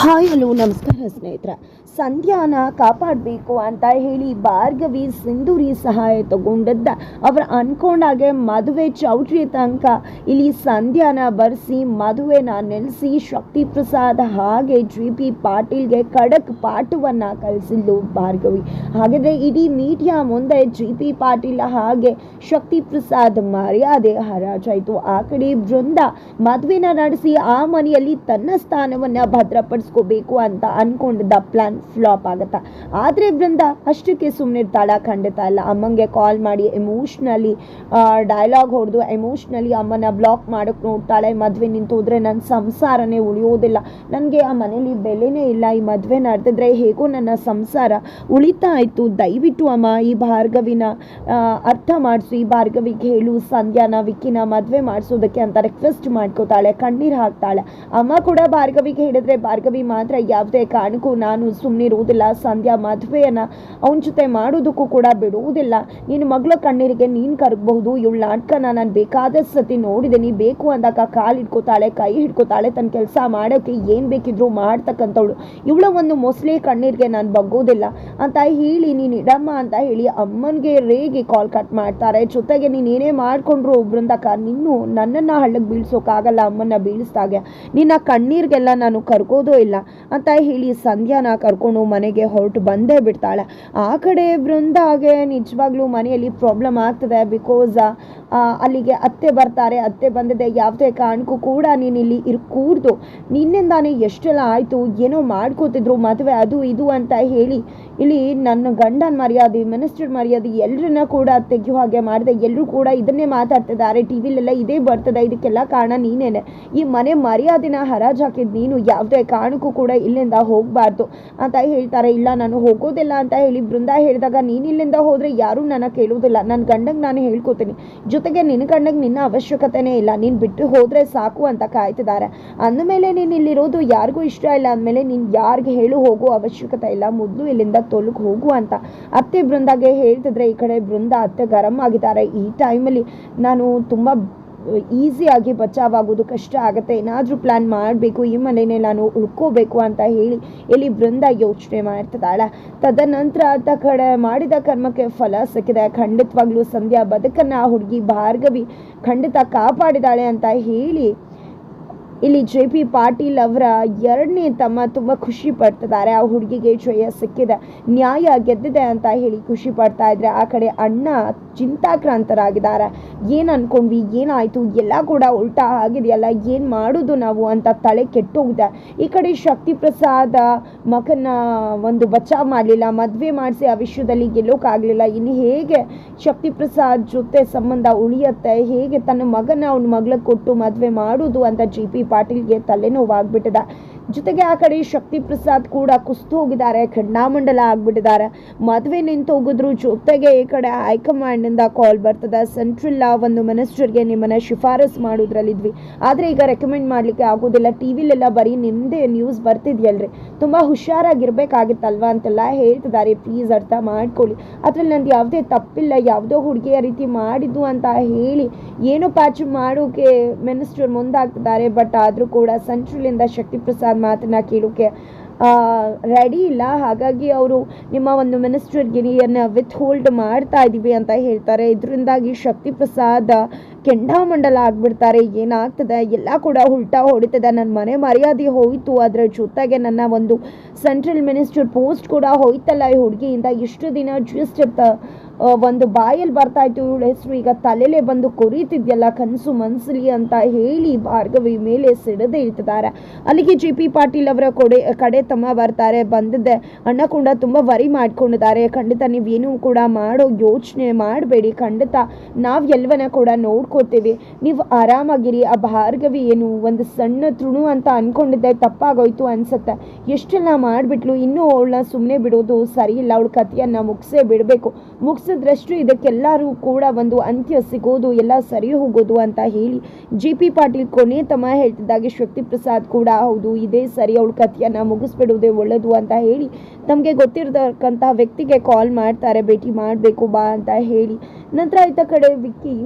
Hi, hello, ನಮಸ್ಕಾರ ಸ್ನೇಹಿತರೆ. ಸಂಧ್ಯಾನ ಕಾಪಾಡಬೇಕು ಅಂತ ಹೇಳಿ ಭಾರ್ಗವಿ ಸಿಂಧೂರಿ ಸಹಾಯ ತಗೊಂಡದ್ದ. ಅವ್ರು ಅನ್ಕೊಂಡಾಗೆ ಮದುವೆ ಚೌಟ್ರಿ ತನಕ ಇಲ್ಲಿ ಸಂಧ್ಯಾನ ಬರ್ಸಿ, ಮದುವೆನ ನೆಲೆಸಿ ಶಕ್ತಿ ಪ್ರಸಾದ್ ಹಾಗೆ ಜಿ ಪಿ ಪಾಟೀಲ್ಗೆ ಖಡಕ್ ಪಾಠವನ್ನು ಕಲಿಸಿದ್ದು ಭಾರ್ಗವಿ. ಹಾಗಾದ್ರೆ ಇಡೀ ಮೀಡಿಯಾ ಮುಂದೆ ಜಿ ಪಿ ಪಾಟೀಲ್ ಹಾಗೆ ಶಕ್ತಿ ಪ್ರಸಾದ್ ಮರ್ಯಾದೆ ಹರಾಜಾಯಿತು. ಆ ಕಡೆ ಬೃಂದ ಮದುವೆನ ನಡೆಸಿ ಆ ಮನೆಯಲ್ಲಿ ತನ್ನ ಸ್ಥಾನವನ್ನ ಭದ್ರಪಡಿಸ್ಕೋಬೇಕು ಅಂತ ಅನ್ಕೊಂಡಿದ್ದ ಪ್ಲಾನ್ ಫ್ಲಾಪ್ ಆಗತ್ತ? ಆದ್ರೆ ಬೃಂದ ಅಷ್ಟಕ್ಕೆ ಸುಮ್ಮನಿರ್ತಾಳ ಖಂಡಿತ ಇಲ್ಲ. ಅಮ್ಮಂಗೆ ಕಾಲ್ ಮಾಡಿ ಎಮೋಷ್ನಲಿ ಡೈಲಾಗ್ ಹೊಡೆದು ಎಮೋಷ್ನಲಿ ಅಮ್ಮನ ಬ್ಲಾಕ್ ಮಾಡಕ್ ನೋಡ್ತಾಳೆ. ಮದ್ವೆ ನಿಂತು ಹೋದ್ರೆ ನನ್ನ ಸಂಸಾರನೇ ಉಳಿಯೋದಿಲ್ಲ. ನನಗೆ ಆ ಮನೇಲಿ ಬೆಲೆನೇ ಇಲ್ಲ. ಈ ಮದ್ವೆ ನಡೆದಿದ್ರೆ ಹೇಗೋ ನನ್ನ ಸಂಸಾರ ಉಳಿತಾ ಇತ್ತು. ದಯವಿಟ್ಟು ಅಮ್ಮ, ಈ ಭಾರ್ಗವಿನ ಅರ್ಥ ಮಾಡಿಸು. ಈ ಭಾರ್ಗವಿಗೆ ಹೇಳು, ಸಂಧ್ಯಾನ, ವಿಕ್ಕಿನ ಮದುವೆ ಮಾಡಿಸೋದಕ್ಕೆ ಅಂತ ರಿಕ್ವೆಸ್ಟ್ ಮಾಡ್ಕೋತಾಳೆ. ಕಣ್ಣೀರು ಹಾಕ್ತಾಳೆ. ಅಮ್ಮ ಕೂಡ ಭಾರ್ಗವಿಗೆ ಹೇಳಿದ್ರೆ, ಭಾರ್ಗವಿ ಮಾತ್ರ ಯಾವುದೇ ಕಾರಣಕ್ಕೂ ನಾನು ಸುಮ್ಮನಿರುವುದಿಲ್ಲ ಸಂಧ್ಯಾ ಮದುವೆಯನ್ನ ಅವನ ಜೊತೆ ಮಾಡೋದಕ್ಕೂ ಕೂಡ ಬಿಡುವುದಿಲ್ಲ. ನಿನ್ನ ಮಗಳ ಕಣ್ಣೀರಿಗೆ ನೀನು ಕರಗಬಹುದು. ಇವಳ ನಾಟಕನ ನಾನು ಬೇಕಾದಷ್ಟು ಸತಿ ನೋಡಿದ್ದೀನಿ. ಬೇಕು ಅಂದಾಗ ಕಾಲು ಹಿಡ್ಕೋತಾಳೆ, ಕೈ ಹಿಡ್ಕೋತಾಳೆ, ತನ್ನ ಕೆಲಸ ಮಾಡೋಕ್ಕೆ ಏನು ಬೇಕಿದ್ರು ಮಾಡ್ತಕ್ಕಂಥವಳು. ಇವಳ ಒಂದು ಮೊಸಳೆ ಕಣ್ಣೀರಿಗೆ ನಾನು ಬಗ್ಗೋದಿಲ್ಲ ಅಂತ ಹೇಳಿ ನೀನು ಇಡಮ್ಮ ಅಂತ ಹೇಳಿ ಅಮ್ಮನಿಗೆ ರೇಗಿ ಕಾಲ್ ಕಟ್ ಮಾಡ್ತಾರೆ. ಜೊತೆಗೆ ನೀನೇನೇ ಮಾಡಿಕೊಂಡ್ರು ಬೃಂದಕ ನಿನ್ನೂ ನನ್ನನ್ನು ಹಳ್ಳಕ್ಕೆ ಬೀಳ್ಸೋಕ್ಕಾಗಲ್ಲ ಅಮ್ಮನ್ನ ಬೀಳಿಸ್ದಾಗೆ. ನಿನ್ನ ಕಣ್ಣೀರಿಗೆಲ್ಲ ನಾನು ಕರ್ಕೋದೋ ಇಲ್ಲ. ಅಂತ ಹೇಳಿ, ಸಂಧ್ಯಾನ ಕರ್ಕೊಂಡು ಮನೆಗೆ ಹೊರಟು ಬಂದೇ ಬಿಡ್ತಾಳೆ. ಆ ಕಡೆ ಬೃಂದಾಗೆ ನಿಜವಾಗ್ಲೂ ಮನೆಯಲ್ಲಿ ಪ್ರಾಬ್ಲಮ್ ಆಗ್ತದೆ ಬಿಕಾಸ್ ಅಲ್ಲಿಗೆ ಅತ್ತೆ ಬರ್ತಾರೆ. ಅತ್ತೆ ಬಂದಿದೆ, ಯಾವುದೇ ಕಾರಣಕ್ಕೂ ಕೂಡ ನೀನು ಇಲ್ಲಿ ಇರ್ಕೂಡ್ದು. ನಿನ್ನಿಂದಾನೇ ಎಷ್ಟೆಲ್ಲ ಆಯಿತು, ಏನೋ ಮಾಡ್ಕೋತಿದ್ರು, ಮದುವೆ ಅದು ಇದು ಅಂತ ಹೇಳಿ. ಇಲ್ಲಿ ನನ್ನ ಗಂಡನ ಮರ್ಯಾದೆ ಮಿನಿಸ್ಟರ್ ಮರ್ಯಾದೆ ಎಲ್ಲರನ್ನ ಕೂಡ ತೆಗೆಯೋ ಹಾಗೆ ಮಾಡಿದೆ. ಎಲ್ಲರೂ ಕೂಡ ಇದನ್ನೇ ಮಾತಾಡ್ತಿದ್ದಾರೆ. ಟಿ ವಿಲೆಲ್ಲ ಇದೇ ಬರ್ತದೆ. ಇದಕ್ಕೆಲ್ಲ ಕಾರಣ ನೀನೇನೆ. ಈ ಮನೆ ಮರ್ಯಾದೆನ ಹರಾಜು ಹಾಕಿದ್ ನೀನು. ಯಾವುದೇ ಕಾರಣಕ್ಕೂ ಕೂಡ ಇಲ್ಲಿಂದ ಹೋಗಬಾರ್ದು ಅಂತ ಹೇಳ್ತಾರೆ. ಇಲ್ಲ, ನಾನು ಹೋಗೋದಿಲ್ಲ ಅಂತ ಹೇಳಿ ಬೃಂದ ಹೇಳಿದಾಗ, ನೀನು ಇಲ್ಲಿಂದ ಹೋದರೆ ಯಾರೂ ನನ್ನ ಕೇಳುವುದಿಲ್ಲ. ನನ್ನ ಗಂಡಂಗೆ ನಾನು ಹೇಳ್ಕೊತೀನಿ. ಜೊತೆಗೆ ನಿನ್ನ ಗಂಡಂಗೆ ನಿನ್ನ ಅವಶ್ಯಕತೆನೇ ಇಲ್ಲ. ನೀನು ಬಿಟ್ಟು ಹೋದರೆ ಸಾಕು ಅಂತ ಕಾಯ್ತಿದ್ದಾರೆ. ಅಂದಮೇಲೆ ನೀನು ಇಲ್ಲಿರೋದು ಯಾರಿಗೂ ಇಷ್ಟ ಇಲ್ಲ. ಅಂದಮೇಲೆ ನೀನು ಯಾರಿಗೆ ಹೇಳು ಹೋಗೋ ಅವಶ್ಯಕತೆ ಇಲ್ಲ. ಮೊದಲು ಇಲ್ಲಿಂದ ತೊಲಗಿ ಹೋಗು ಅಂತ ಅತ್ತೆ ಬೃಂದಾಗೆ ಹೇಳ್ತಿದ್ರೆ, ಈ ಕಡೆ ಬೃಂದ ಅತ್ತೆ ಗರಂ ಆಗಿದ್ದಾರೆ. ಈ ಟೈಮಲ್ಲಿ ನಾನು ತುಂಬ ಈಸಿಯಾಗಿ ಬಚಾವಾಗೋದು ಕಷ್ಟ ಆಗುತ್ತೆ. ಏನಾದರೂ ಪ್ಲ್ಯಾನ್ ಮಾಡಬೇಕು, ಈ ಮನೆಯೇ ನಾನು ಉಳ್ಕೋಬೇಕು ಅಂತ ಹೇಳಿ ಇಲ್ಲಿ ಬೃಂದ ಯೋಚನೆ ಮಾಡ್ತಿದ್ದಾಳೆ. ತದನಂತರ ಆತ ಕಡೆ ಮಾಡಿದ ಕರ್ಮಕ್ಕೆ ಫಲ ಸಿಕ್ಕಿದೆ. ಖಂಡಿತವಾಗ್ಲೂ ಸಂಧ್ಯಾ ಬದುಕನ್ನು ಹುಡುಗಿ ಭಾರ್ಗವಿ ಖಂಡಿತ ಕಾಪಾಡಿದಾಳೆ ಅಂತ ಹೇಳಿ ಇಲ್ಲಿ ಜೆ ಪಿ ಪಾಟೀಲ್ ಅವರ ಎರಡನೇ ತಮ್ಮ ತುಂಬ ಖುಷಿ ಪಡ್ತಿದ್ದಾರೆ. ಆ ಹುಡುಗಿಗೆ ಜಯ ಸಿಕ್ಕಿದೆ. ನ್ಯಾಯ ಗೆದ್ದಿದೆ ಅಂತ ಹೇಳಿ ಖುಷಿ ಪಡ್ತಾ ಇದ್ರೆ ಆ ಕಡೆ ಅಣ್ಣ ಚಿಂತಾಕ್ರಾಂತರಾಗಿದ್ದಾರೆ. ಏನು ಅನ್ಕೊಂಡ್ವಿ? ಏನಾಯಿತು? ಎಲ್ಲ ಕೂಡ ಉಲ್ಟಾ ಆಗಿದೆಯಲ್ಲ, ಏನು ಮಾಡೋದು ನಾವು ಅಂತ ತಲೆ ಕೆಟ್ಟೋಗಿದೆ. ಈ ಕಡೆ ಶಕ್ತಿ ಪ್ರಸಾದ ಮಗನ ಒಂದು ಬಚಾವ್ ಮಾಡಲಿಲ್ಲ, ಮದುವೆ ಮಾಡಿಸಿ ಆ ವಿಷಯದಲ್ಲಿ ಗೆಲ್ಲೋಕ್ಕಾಗಲಿಲ್ಲ ಇನ್ನು ಹೇಗೆ ಶಕ್ತಿ ಪ್ರಸಾದ್ ಜೊತೆ ಸಂಬಂಧ ಉಳಿಯುತ್ತೆ? ಹೇಗೆ ತನ್ನ ಮಗನ ಅವನ ಮಗಳಿಗೆ ಕೊಟ್ಟು ಮದುವೆ ಮಾಡೋದು ಅಂತ ಜಿ ಪಿ ಪಾಟೀಲ್ಗೆ ತಲೆನೋವಾಗ್ಬಿಟ್ಟಿದೆ. ಜೊತೆಗೆ ಆ ಕಡೆ ಶಕ್ತಿ ಪ್ರಸಾದ್ ಕೂಡ ಕುಸ್ತು ಹೋಗಿದ್ದಾರೆ, ಖಂಡಾಮಂಡಲ ಆಗ್ಬಿಟ್ಟಿದ್ದಾರೆ. ಮದುವೆ ನಿಂತು ಹೋಗಿದ್ರು, ಜೊತೆಗೆ ಈ ಕಡೆ ಹೈಕಮಾಂಡ್ನಿಂದ ಕಾಲ್ ಬರ್ತದೆ. ಸೆಂಟ್ರಲ್ ಒಂದು ಮಿನಿಸ್ಟರ್ಗೆ ನಿಮ್ಮನ್ನ ಶಿಫಾರಸ್ ಮಾಡೋದ್ರಲ್ಲಿದ್ವಿ. ಆದರೆ ಈಗ ರೆಕಮೆಂಡ್ ಮಾಡಲಿಕ್ಕೆ ಆಗೋದಿಲ್ಲ. ಟಿ ವಿಲೆಲ್ಲ ಬರೀ ನಿಮ್ಮದೇ ನ್ಯೂಸ್ ಬರ್ತಿದ್ಯಲ್ರಿ. ತುಂಬ ಹುಷಾರಾಗಿರ್ಬೇಕಾಗಿತ್ತಲ್ವಾ ಅಂತೆಲ್ಲ ಹೇಳ್ತಿದ್ದಾರೆ. ಪ್ಲೀಸ್ ಅರ್ಥ ಮಾಡ್ಕೊಳ್ಳಿ. ಅದ್ರಲ್ಲಿ ನಂದು ಯಾವುದೇ ತಪ್ಪಿಲ್ಲ. ಯಾವುದೋ ಹುಡುಗಿಯ ರೀತಿ ಮಾಡಿದ್ದು ಅಂತ ಹೇಳಿ ಏನೋ ಪ್ಯಾಚ್ ಮಾಡೋಕೆ ಮಿನಿಸ್ಟರ್ ಮುಂದಾಗ್ತಿದ್ದಾರೆ. ಬಟ್ ಆದರೂ ಕೂಡ ಸೆಂಟ್ರಲಿಂದ ಶಕ್ತಿ ಪ್ರಸಾದ್ ಮಾತನ್ನ ಕೇಳೋಕೆ ರೆಡಿ ಇಲ್ಲ. ಹಾಗಾಗಿ ಅವರು ನಿಮ್ಮ ಒಂದು ಮಿನಿಸ್ಟರ್ ಗಿರಿಯನ್ನು ವಿತ್ ಹೋಲ್ಡ್ ಮಾಡ್ತಾ ಇದ್ದೀವಿ ಅಂತ ಹೇಳ್ತಾರೆ. ಇದರಿಂದಾಗಿ ಶಕ್ತಿ ಪ್ರಸಾದ್ ಕೆಂಡಾಮಂಡಲ ಆಗ್ಬಿಡ್ತಾರೆ. ಏನಾಗ್ತದೆ? ಎಲ್ಲ ಕೂಡ ಉಲ್ಟಾ ಹೊಡಿತದೆ. ನನ್ನ ಮನೆ ಮರ್ಯಾದೆ ಹೋಯಿತು. ಅದರ ಜೊತೆಗೆ ನನ್ನ ಒಂದು ಸೆಂಟ್ರಲ್ ಮಿನಿಸ್ಟರ್ ಪೋಸ್ಟ್ ಕೂಡ ಹೋಯ್ತಲ್ಲ ಈ ಹುಡುಗಿಯಿಂದ. ಇಷ್ಟು ದಿನ ಜಸ್ಟ್ ಒಂದು ಬಾಯಲ್ಲಿ ಬರ್ತಾ ಇತ್ತು. ಇವಳ ಹೆಸರು ಈಗ ತಲೆಲೆ ಬಂದು ಕೊರೀತಿದ್ಯಲ್ಲ, ಕನಸು ಮನ್ಸಲಿ ಅಂತ ಹೇಳಿ ಭಾರ್ಗವಿ ಮೇಲೆ ಸಿಡದೆ ಇಳ್ತಿದ್ದಾರೆ ಅಲ್ಲಿಗೆ ಜಿ ಪಿ ಪಾಟೀಲ್ ಅವರ ಕೊಡೆ, ಕಡೆ ತಮ್ಮ ಬರ್ತಾರೆ. ಬಂದಿದ್ದೆ. ಅಣ್ಣ ಕೂಡ ತುಂಬ ವರಿ ಮಾಡ್ಕೊಂಡಿದ್ದಾರೆ. ಖಂಡಿತ ನೀವೇನು ಕೂಡ ಮಾಡೋ ಯೋಚನೆ ಮಾಡಬೇಡಿ. ಖಂಡಿತ ನಾವು ಎಲ್ಲವನ್ನ ಕೂಡ ನೋಡ್ಕೋತೀವಿ. ನೀವು ಆರಾಮಾಗಿರಿ. ಆ ಭಾರ್ಗವಿ ಏನು ಒಂದು ಸಣ್ಣ ತೃಣು ಅಂತ ಅನ್ಕೊಂಡಿದ್ದೆ. ತಪ್ಪಾಗೋಯ್ತು ಅನ್ಸುತ್ತೆ. ಎಷ್ಟೆಲ್ಲ ಮಾಡಿಬಿಟ್ಲು, ಇನ್ನೂ ಅವಳನ್ನ ಸುಮ್ಮನೆ ಬಿಡೋದು ಸರಿ ಇಲ್ಲ ಅವಳ ಕಥೆಯನ್ನು ಮುಗಿಸೇ ಬಿಡಬೇಕು. ಮುಗಿಸಿದ್ರಷ್ಟು ಇದಕ್ಕೆಲ್ಲರೂ ಕೂಡ ಒಂದು ಅಂತ್ಯ ಸಿಗೋದು, ಎಲ್ಲ ಸರಿ ಹೋಗೋದು ಅಂತ ಹೇಳಿ ಜಿ ಪಿ ಪಾಟೀಲ್ ಕೊನೆ ತಮ್ಮ ಹೇಳ್ತಿದ್ದಾಗೆ ಶಕ್ತಿ ಪ್ರಸಾದ್ ಕೂಡ, ಹೌದು, ಇದೇ ಸರಿ ಅವಳ ಕಥೆಯನ್ನು ಮುಗಿಸ್ಬಿಡುವುದೇ ಒಳ್ಳೆಯದು ಅಂತ ಹೇಳಿ ತಮಗೆ ಗೊತ್ತಿರತಕ್ಕಂಥ ವ್ಯಕ್ತಿಗೆ ಕಾಲ್ ಮಾಡ್ತಾರೆ, ಭೇಟಿ ಮಾಡಬೇಕು ಬಾ ಅಂತ ಹೇಳಿ. ನಂತರ ಆಯ್ತ ಕಡೆ ವಿಕ್ಕಿ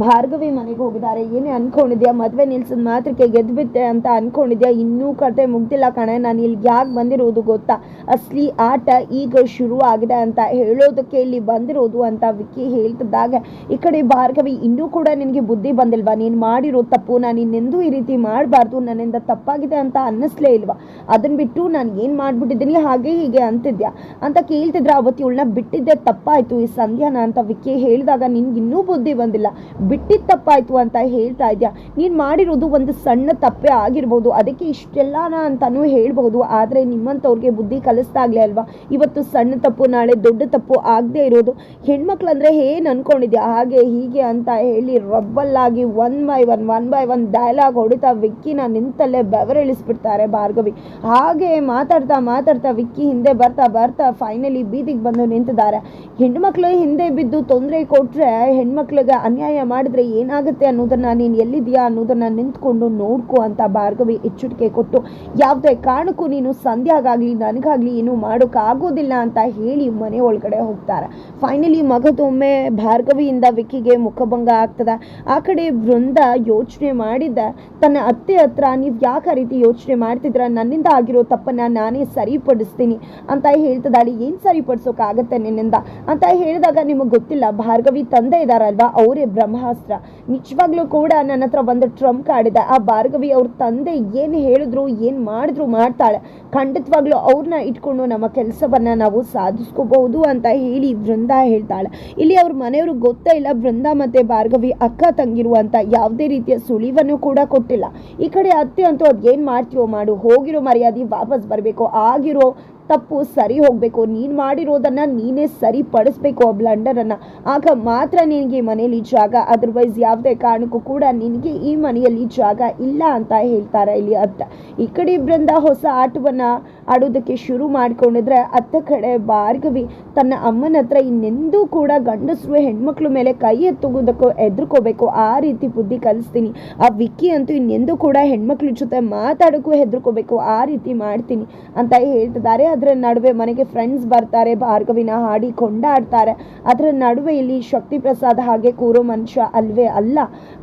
ಭಾರ್ಗವಿ ಮನೆಗೆ ಹೋಗಿದ್ದಾರೆ. ಏನೇ ಅನ್ಕೊಂಡಿದ್ಯಾ? ಮದುವೆ ನಿಲ್ಸಿದ ಮಾತ್ರಕ್ಕೆ ಗೆದ್ಬಿಟ್ಟೆ ಅಂತ ಅನ್ಕೊಂಡಿದ್ಯಾ? ಇನ್ನೂ ಕತೆ ಮುಗ್ದಿಲ್ಲ ಕಣೆ. ನಾನು ಇಲ್ಲಿ ಯಾಕೆ ಬಂದಿರೋದು ಗೊತ್ತಾ? ಅಸ್ಲಿ ಆಟ ಈಗ ಶುರು ಆಗಿದೆ ಅಂತ ಹೇಳೋದಕ್ಕೆ ಇಲ್ಲಿ ಬಂದಿರೋದು ಅಂತ ವಿಕ್ಕಿ ಹೇಳ್ತಿದ್ದಾಗ. ಈ ಕಡೆ ಭಾರ್ಗವಿ, ಇನ್ನೂ ಕೂಡ ನಿನಗೆ ಬುದ್ಧಿ ಬಂದಿಲ್ವಾ? ನೀನು ಮಾಡಿರೋ ತಪ್ಪು ನಾನು ಇನ್ನೆಂದೂ ಈ ರೀತಿ ಮಾಡಬಾರ್ದು. ನನ್ನಿಂದ ತಪ್ಪಾಗಿದೆ ಅಂತ ಅನ್ನಿಸ್ಲೇ ಇಲ್ವಾ? ಅದನ್ನು ಬಿಟ್ಟು ನಾನು ಏನು ಮಾಡಿಬಿಟ್ಟಿದ್ದೀನಿ? ಹಾಗೆ ಹೀಗೆ ಅಂತಿದ್ಯಾ? ಅಂತ ಕೇಳ್ತಿದ್ರೆ ಅವತ್ತು ಇವಳನ್ನ ಬಿಟ್ಟಿದ್ದೆ ತಪ್ಪಾಯಿತು ಈ ಸಂಧ್ಯಾನ ಅಂತ ವಿಕ್ಕಿ ಹೇಳಿದಾಗ ನಿನ್ಗೆ ಇನ್ನೂ ಬುದ್ಧಿ ಬಂದಿಲ್ಲ. ಬಿಟ್ಟಿದ್ದು ತಪ್ಪಾಯಿತು ಅಂತ ಹೇಳ್ತಾ ಇದೆಯಾ? ನೀನು ಮಾಡಿರೋದು ಒಂದು ಸಣ್ಣ ತಪ್ಪೇ ಆಗಿರ್ಬೋದು. ಅದಕ್ಕೆ ಇಷ್ಟೆಲ್ಲನ ಅಂತಲೂ ಹೇಳ್ಬೋದು ಆದರೆ ನಿಮ್ಮಂಥವ್ರಿಗೆ ಬುದ್ಧಿ ಕಲಿಸ್ದಾಗ್ಲೇ ಅಲ್ವಾ? ಇವತ್ತು ಸಣ್ಣ ತಪ್ಪು, ನಾಳೆ ದೊಡ್ಡ ತಪ್ಪು ಆಗದೆ ಇರೋದು. ಹೆಣ್ಮಕ್ಳಂದ್ರೆ ಏನು ಅಂದ್ಕೊಂಡಿದ್ಯಾ ಹಾಗೆ ಹೀಗೆ ಅಂತ ಹೇಳಿ ರಬ್ಬಲ್ಲಾಗಿ one by one one by one dialogue ಹೊಡಿತಾ ವಿಕ್ಕಿನ ನಿಂತಲ್ಲೇ ಬೆವರಿಳಿಸ್ಬಿಡ್ತಾರೆ ಭಾರ್ಗವಿ. ಹಾಗೆ ಮಾತಾಡ್ತಾ ಮಾತಾಡ್ತಾ ವಿಕ್ಕಿ ಹಿಂದೆ ಬರ್ತಾ ಬರ್ತಾ ಫೈನಲಿ ಬೀದಿಗೆ ಬಂದು ನಿಂತಿದ್ದಾರೆ. ಹೆಣ್ಮಕ್ಳು ಹಿಂದೆ ಬಿದ್ದು ತೊಂದರೆ ಕೊಟ್ಟರೆ ಹೆಣ್ಮಕ್ಳಿಗೆ ಅನ್ಯಾಯ ಮಾಡಿದ್ರೆ ಏನಾಗುತ್ತೆ ಅನ್ನೋದನ್ನ ನೀನು ಎಲ್ಲಿದೆಯಾ ಅನ್ನೋದನ್ನ ನಿಂತ್ಕೊಂಡು ನೋಡ್ಕೋ ಅಂತ ಭಾರ್ಗವಿ ಎಚ್ಚರಿಕೆ ಕೊಟ್ಟು, ಯಾವುದೇ ಕಾರಣಕ್ಕೂ ನೀನು ಸಂಧ್ಯಾಗಾಗಲಿ, ನನಗಾಗಲಿ ಏನು ಮಾಡೋಕ್ಕಾಗೋದಿಲ್ಲ ಅಂತ ಹೇಳಿ ಮನೆ ಒಳಗಡೆ ಹೋಗ್ತಾರೆ. ಫೈನಲಿ ಮಗದೊಮ್ಮೆ ಭಾರ್ಗವಿಯಿಂದ ವಿಕ್ಕಿಗೆ ಮುಖಭಂಗ ಆಗ್ತದೆ. ಆ ಕಡೆ ಬೃಂದ ಯೋಚನೆ ಮಾಡಿದ್ದ ತನ್ನ ಅತ್ತೆ ಹತ್ರ ನೀವು ಯಾಕೆ ರೀತಿ ಯೋಚನೆ ಮಾಡ್ತಿದ್ರ ನನ್ನಿಂದ ಆಗಿರೋ ತಪ್ಪನ್ನ ನಾನೇ ಸರಿಪಡಿಸ್ತೀನಿ ಅಂತ ಹೇಳ್ತದಾಳಿ ಏನು ಸರಿಪಡಿಸೋಕ್ಕಾಗತ್ತೆ ನಿನ್ನಿಂದ? ಅಂತ ಹೇಳಿದಾಗ ನಿಮಗೆ ಗೊತ್ತಿಲ್ಲ, ಭಾರ್ಗವಿ ತಂದೆ ಇದಾರಲ್ವಾ, ಅವರೇ ಬ್ರಹ್ಮಾಸ್ತ್ರ. ನಿಜವಾಗ್ಲೂ ಕೂಡ ನನ್ನ ಹತ್ರ ಒಂದು ಟ್ರಂಪ್ ಆಡಿದೆ ಆ ಭಾರ್ಗವಿ ಅವ್ರ ತಂದೆ ಏನು ಹೇಳಿದ್ರು, ಏನು ಮಾಡಿದ್ರು ಮಾಡ್ತಾಳೆ. ಖಂಡಿತವಾಗ್ಲೂ ಅವ್ರನ್ನ ಇಟ್ಕೊಂಡು ನಮ್ಮ ಕೆಲಸವನ್ನ ನಾವು ಸಾಧಿಸ್ಕೋಬಹುದು ಅಂತ ಹೇಳಿ ವೃಂದ ಹೇಳ್ತಾಳೆ. ಇಲ್ಲಿ ಅವ್ರ ಮನೆಯವ್ರಿಗೆ ಗೊತ್ತೇ ಇಲ್ಲ ಬೃಂದ ಮತ್ತೆ ಭಾರ್ಗವಿ ಅಕ್ಕ ತಂಗಿರುವಂತ ಯಾವುದೇ ರೀತಿಯ ಸುಳಿವನ್ನು ಕೂಡ ಕೊಟ್ಟಿಲ್ಲ. ಈ ಕಡೆ ಅತ್ತೆ ಅಂತೂ ಅದೇನು ಮಾಡ್ತೀವೋ ಮಾಡು. ಹೋಗಿರೋ ಮರ್ಯಾದೆ ವಾಪಸ್ ಬರಬೇಕು. ಆಗಿರೋ ತಪ್ಪು ಸರಿ ಹೋಗಬೇಕು. ನೀನು ಮಾಡಿರೋದನ್ನ ನೀನೇ ಸರಿಪಡಿಸ್ಬೇಕು ಆ ಬ್ಲಂಡರನ್ನು. ಆಗ ಮಾತ್ರ ನಿನಗೆ ಮನೆಯಲ್ಲಿ ಜಾಗ ಅದರ್ವೈಸ್ ಯಾವುದೇ ಕಾರಣಕ್ಕೂ ಕೂಡ ನಿನಗೆ ಈ ಮನೆಯಲ್ಲಿ ಜಾಗ ಇಲ್ಲ ಅಂತ ಹೇಳ್ತಾರೆ ಇಲ್ಲಿ ಅತ್ತ. ಈ ಕಡೆ ಇಬ್ಬರಿಂದ ಹೊಸ ಆಟವನ್ನು ಆಡೋದಕ್ಕೆ ಶುರು ಮಾಡ್ಕೊಂಡಿದ್ರೆ ಅತ್ತ ಕಡೆ ಭಾರ್ಗವಿ ತನ್ನ ಅಮ್ಮನ ಹತ್ರ ಇನ್ನೆಂದೂ ಕೂಡ ಗಂಡಸರು ಹೆಣ್ಮಕ್ಳು ಮೇಲೆ ಕೈ ಎತ್ತುವುದಕ್ಕೂ ಹೆದರ್ಕೋಬೇಕು. ಆ ರೀತಿ ಬುದ್ಧಿ ಕಲಿಸ್ತೀನಿ. ಆ ವಿಕ್ಕಿ ಅಂತೂ ಇನ್ನೆಂದೂ ಕೂಡ ಹೆಣ್ಮಕ್ಳ ಜೊತೆ ಮಾತಾಡೋಕ್ಕೂ ಹೆದರ್ಕೋಬೇಕು. ಆ ರೀತಿ ಮಾಡ್ತೀನಿ ಅಂತ ಹೇಳ್ತಿದ್ದಾರೆ. ಅದರ ನಡುವೆ ಮನೆಗೆ ಫ್ರೆಂಡ್ಸ್ ಬರ್ತಾರೆ, ಭಾರ್ಗವಿನ ಹಾಡಿ ಕೊಂಡಾಡ್ತಾರೆ. ಅದರ ನಡುವೆ ಇಲ್ಲಿ ಶಕ್ತಿ ಪ್ರಸಾದ್ ಹಾಗೆ ಕೂರೋ ಮನುಷ್ಯ ಅಲ್ವೇ ಅಲ್ಲ.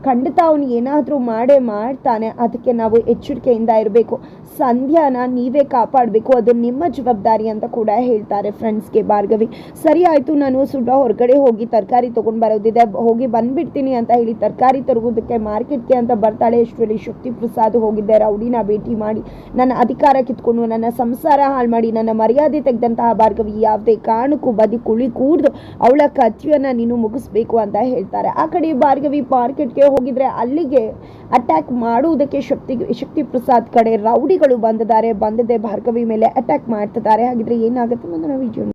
ಖಂಡಿತ ಅವನು ಏನಾದರೂ ಮಾಡೇ ಮಾಡ್ತಾನೆ. ಅದಕ್ಕೆ ನಾವು ಎಚ್ಚರಿಕೆಯಿಂದ ಇರಬೇಕು. ಸಂಧ್ಯಾನ ನೀವೇ ಕಾಪಾಡಬೇಕು. ಅದು ನಿಮ್ಮ ಜವಾಬ್ದಾರಿ ಅಂತ ಕೂಡ ಹೇಳ್ತಾರೆ ಫ್ರೆಂಡ್ಸ್ಗೆ ಭಾರ್ಗವಿ. ಸರಿ ಆಯಿತು, ನಾನು ಸ್ವಲ್ಪ ಹೊರಗಡೆ ಹೋಗಿ ತರಕಾರಿ ತೊಗೊಂಡು ಬರೋದಿದೆ. ಹೋಗಿ ಬಂದ್ಬಿಡ್ತೀನಿ ಅಂತ ಹೇಳಿ ತರಕಾರಿ ತರುವುದಕ್ಕೆ ಮಾರ್ಕೆಟ್ಗೆ ಅಂತ ಬರ್ತಾಳೆ. ಇಷ್ಟರಲ್ಲಿ ಶಕ್ತಿ ಪ್ರಸಾದ್ ಹೋಗಿದ್ದೆ. ರೌಡಿನ ಭೇಟಿ ಮಾಡಿ ನನ್ನ ಅಧಿಕಾರ ಕಿತ್ಕೊಂಡು ನನ್ನ ಸಂಸಾರ ಹಾಳು ಮಾಡಿ ನನ್ನ ಮರ್ಯಾದೆ ತೆಗೆದಂತಹ ಭಾರ್ಗವಿ ಯಾವುದೇ ಕಾರಣಕ್ಕೂ ಬದಿ ಕುಳಿ ಕೂಡ್ದು ಅವಳ ಕತ್ವಿಯನ್ನು ನೀನು ಮುಗಿಸ್ಬೇಕು ಅಂತ ಹೇಳ್ತಾರೆ. ಆ ಕಡೆ ಭಾರ್ಗವಿ ಮಾರ್ಕೆಟ್ಗೆ ಹೋಗಿದ್ರೆ ಅಲ್ಲಿಗೆ ಅಟ್ಯಾಕ್ ಮಾಡುವುದಕ್ಕೆ ಶಕ್ತಿ ಶಕ್ತಿ ಪ್ರಸಾದ್ ಕಡೆ ರೌಡಿಗಳು ಬಂದಿದ್ದಾರೆ. ಬಂದದೆ ಭಾರ್ಗವಿ ಮೇಲೆ ಅಟ್ಯಾಕ್ ಮಾಡ್ತಿದ್ದಾರೆ. ಹಾಗಿದ್ರೆ ಏನಾಗುತ್ತೆ? ಮುಂದಿನ ವಿಡಿಯೋ